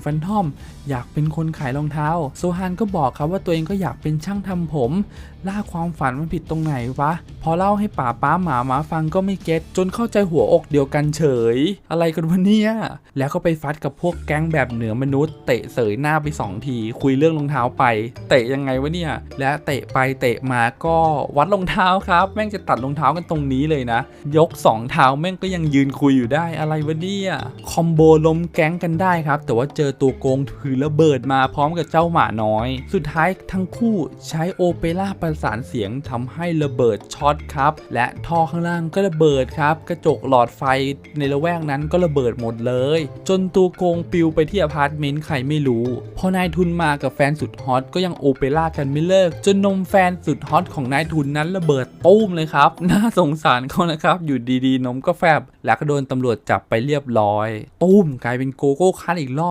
แฟนทอม อยากเป็นคนขายรองเท้า โซฮานก็บอกครับว่าตัวเองก็อยากเป็นช่างทำผม ล่าความฝันมันผิดตรงไหนวะ อเล่าให้ป่าป้าหมาหมาฟังก็ไม่เก็ตจนเข้าใจหัวอกเดียวกันเฉย อะไรกันวะเนี่ยแล้วก็ไปฟัดกับพวกแก๊งแบบเหนือมนุษย์เตะเสยหน้าไปสองที คุยเรื่องรองเท้าไป เตะยังไงวะเนี่ย และเตะไปเตะมาก็วัดรองเท้าครับ แม่งจะตัดรองเท้ากันตรงนี้เลยนะ ยกสองเท้าแม่งก็ยังยืนคุยอยู่ได้อะไรวะเนี่ยคอมโบล้มแก๊งกันได้ครับ แต่ว่าเจอตัวโกงถือระเบิดมาพร้อมกับเจ้าหมาน้อย สุดท้ายทั้งคู่ใช้โอเปร่าประสานเสียงทำให้ระเบิดช็อตครับ และท่อข้างล่างก็ระเบิดครับ กระจกหลอดไฟในละแวกนั้นก็ระเบิดหมดเลย จนตัวโกงปลิวไปที่อพาร์ตเมนต์ใครไม่รู้ พอนายทุนมากับแฟนสุดฮอตก็ยังโอเปร่ากันไม่เลิก จนนมแฟนสุดฮอตของนายทุนนั้นระเบิดตุ้มเลยครับ น่าสงสารเขานะครับ อยู่ดีๆนมก็แฟบ แล้วก็โดนตำรวจจับไปเรียบร้อยตุ้มกลายเป็นโกโก้คันอีกรอบ